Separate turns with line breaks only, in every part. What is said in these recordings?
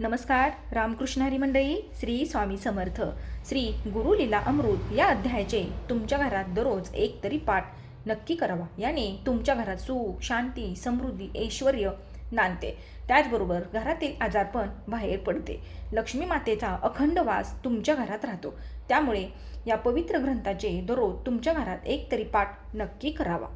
नमस्कार रामकृष्ण हरी मंडळी श्री स्वामी समर्थ. श्री गुरुलीला अमृत या अध्यायाचे तुमच्या घरात दररोज एक तरी पाठ नक्की करावा. याने तुमच्या घरात सुख शांती समृद्धी ऐश्वर नांदते. त्याचबरोबर घरातील आजारपण बाहेर पडते. लक्ष्मी मातेचा अखंड वास तुमच्या घरात राहतो. त्यामुळे या पवित्र ग्रंथाचे दररोज तुमच्या घरात एक तरी पाठ नक्की करावा.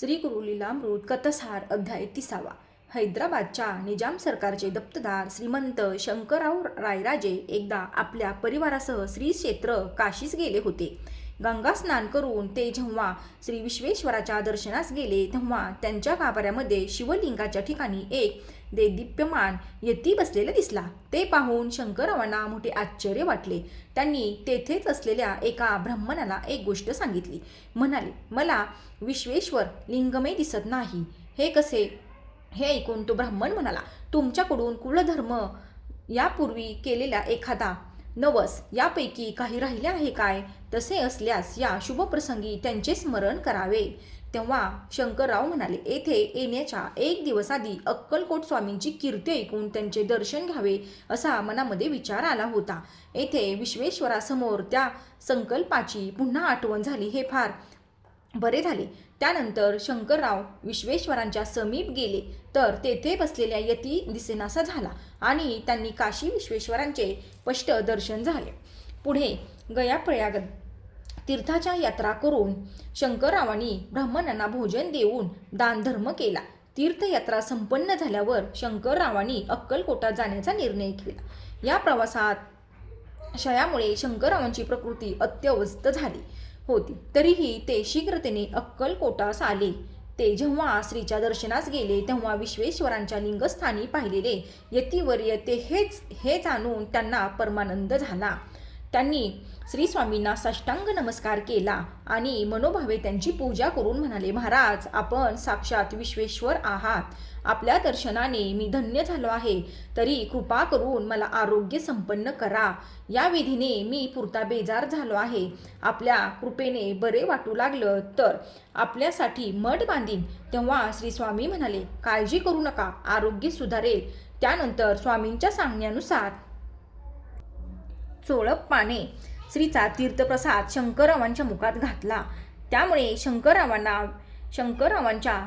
श्री गुरुलीला अमृत कथसार अध्याय तिसावा. हैदराबादच्या निजाम सरकारचे दप्तदार श्रीमंत शंकरराव रायराजे एकदा आपल्या परिवारासह श्री क्षेत्र काशीस गेले होते. गंगा स्नान करून ते जेव्हा श्री विश्वेश्वराच्या दर्शनास गेले तेव्हा त्यांच्या गाभाऱ्यामध्ये शिवलिंगाच्या ठिकाणी एक देदीप्यमान यती बसलेला दिसला. ते पाहून शंकररावांना मोठे आश्चर्य वाटले. त्यांनी तेथेच असलेल्या एका ब्राह्मणाला एक गोष्ट सांगितली. म्हणाले मला विश्वेश्वर लिंगमय दिसत नाही. हे कसे हे ऐकून तो ब्राह्मण म्हणाला तुमच्याकडून कुलधर्म यापूर्वी केलेला एखादा नवस यापैकी काही राहिले आहे काय? तसे असल्यास या शुभप्रसंगी त्यांचे स्मरण करावे. तेव्हा शंकरराव म्हणाले येथे येण्याच्या एक दिवस आधी अक्कलकोट स्वामींची कीर्ती ऐकून त्यांचे दर्शन घ्यावे असा मनामध्ये विचार आला होता. येथे विश्वेश्वरासमोर त्या संकल्पाची पुन्हा आठवण झाली हे फार बरे झाले. त्यानंतर शंकरराव विश्वेश्वरांच्या समीप गेले. तर तेथे बसलेल्या यती दिसेनासा झाला आणि त्यांनी काशी विश्वेश्वरांचे स्पष्ट दर्शन झाले. पुढे गयाप्रयाग तीर्थाच्या यात्रा करून शंकररावांनी ब्राह्मणांना भोजन देऊन दानधर्म केला. तीर्थयात्रा संपन्न झाल्यावर शंकररावांनी अक्कलकोटात जाण्याचा निर्णय केला या प्रवासात क्षयामुळे शंकररावांची प्रकृती अत्यवस्थ झाली. होती. तरीही ते शीघ्रतेने अक्कलकोटास आले. ते जेव्हा श्रीच्या दर्शनास गेले तेव्हा विश्वेश्वरांच्या लिंगस्थानी पाहिलेले यतीवर्य ते हेच हे जाणून त्यांना परमानंद झाला. त्यांनी श्री स्वामींना साष्टांग नमस्कार केला आणि मनोभावे त्यांची पूजा करून म्हणाले महाराज आपण साक्षात विश्वेश्वर आहात. आपल्या दर्शनाने मी धन्य झालो आहे. तरी कृपा करून मला आरोग्य संपन्न करा. या विधीने मी पुरता बेजार झालो आहे. आपल्या कृपेने बरे वाटू लागलं तर आपल्यासाठी मठ बांधीन. तेव्हा श्री स्वामी म्हणाले काळजी करू नका. आरोग्य सुधारेल. त्यानंतर स्वामींच्या सांगण्यानुसार चोळप पाने श्रीचा तीर्थप्रसाद शंकररावांच्या मुखात घातला. त्यामुळे शंकररावांना शंकररावांच्या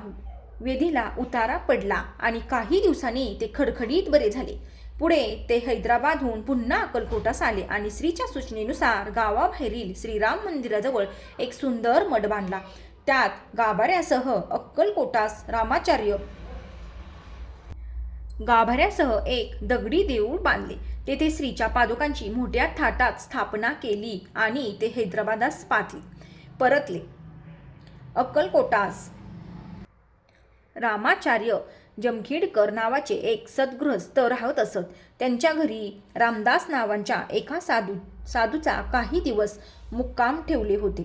वेधीला उतारा पडला आणि काही दिवसांनी ते खडखडीत बरे झाले. पुढे ते हैदराबादहून पुन्हा अक्कलकोटास आले आणि श्रीच्या सूचनेनुसार गावाबाहेरील श्रीराम मंदिराजवळ एक सुंदर मठ बांधला. त्यात गाभाऱ्यासह अक्कलकोटास रामाचार्य गाभाऱ्यासह एक दगडी देऊळ बांधले. तेथे श्रीच्या पादुकांची मोठ्या थाटात स्थापना केली आणि ते हैदराबादास पाठले परतले. अक्कलकोटास रामाचार्य जमखीडकर नावाचे एक सद्गृहस्थ राहत असत. त्यांच्या घरी रामदास नावांच्या एका साधू साधूचा काही दिवस मुक्काम ठेवले होते.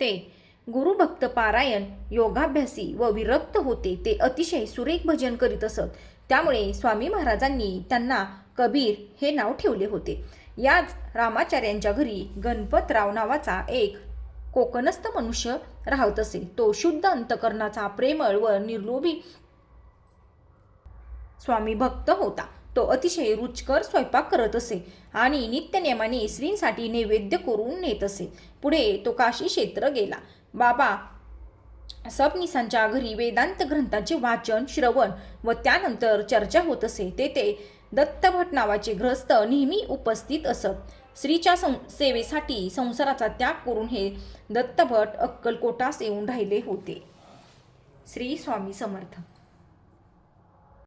ते गुरुभक्त पारायण योगाभ्यासी व विरक्त होते ते अतिशय सुरेख भजन करीत असत. त्यामुळे स्वामी महाराजांनी त्यांना कबीर हे नाव ठेवले होते. याच रामाचार्यांच्या घरी गणपतराव नावाचा एक कोकणस्थ मनुष्य राहत असे. तो शुद्ध अंतकरणाचा प्रेमळ व निर्लोभी स्वामी भक्त होता. तो अतिशय रुचकर स्वयंपाक करत असे आणि नित्यनेमाने श्रींसाठी नैवेद्य करून नेत असे. पुढे तो काशी क्षेत्र गेला. बाबा सबनिसांच्या घरी वेदांत ग्रंथांचे वाचन श्रवण व त्यानंतर चर्चा होत असे. तेथे दत्तभट नावाचे ग्रस्त नेहमी उपस्थित असत. स्त्रीच्या सं सेवेसाठी संसाराचा त्याग करून हे दत्तभट अक्कलकोटास येऊन राहिले होते. श्री स्वामी समर्थ.